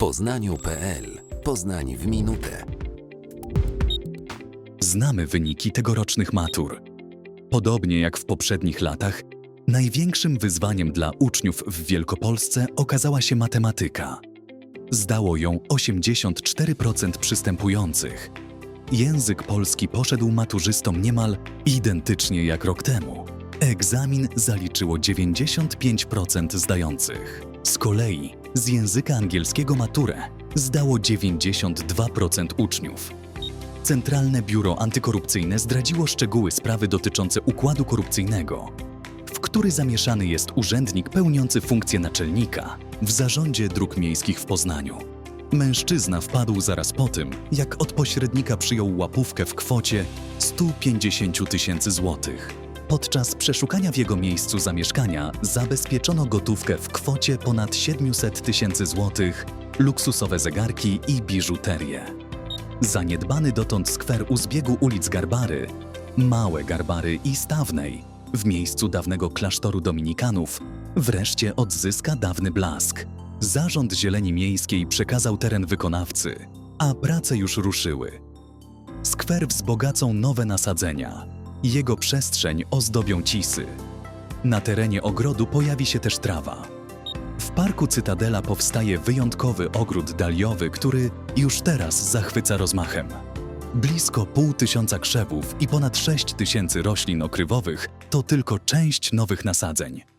poznaniu.pl Poznań w minutę. Znamy wyniki tegorocznych matur. Podobnie jak w poprzednich latach, największym wyzwaniem dla uczniów w Wielkopolsce okazała się matematyka. Zdało ją 84% przystępujących. Język polski poszedł maturzystom niemal identycznie jak rok temu. Egzamin zaliczyło 95% zdających. Z kolei z języka angielskiego maturę zdało 92% uczniów. Centralne Biuro Antykorupcyjne zdradziło szczegóły sprawy dotyczące układu korupcyjnego, w który zamieszany jest urzędnik pełniący funkcję naczelnika w zarządzie dróg miejskich w Poznaniu. Mężczyzna wpadł zaraz po tym, jak od pośrednika przyjął łapówkę w kwocie 150 tysięcy złotych. Podczas przeszukania w jego miejscu zamieszkania zabezpieczono gotówkę w kwocie ponad 700 tysięcy złotych, luksusowe zegarki i biżuterię. Zaniedbany dotąd skwer u zbiegu ulic Garbary, Małe Garbary i Stawnej, w miejscu dawnego klasztoru dominikanów, wreszcie odzyska dawny blask. Zarząd Zieleni Miejskiej przekazał teren wykonawcy, a prace już ruszyły. Skwer wzbogacą nowe nasadzenia. Jego przestrzeń ozdobią cisy. Na terenie ogrodu pojawi się też trawa. W parku Cytadela powstaje wyjątkowy ogród daliowy, który już teraz zachwyca rozmachem. Blisko pół tysiąca krzewów i ponad 6 tysięcy roślin okrywowych to tylko część nowych nasadzeń.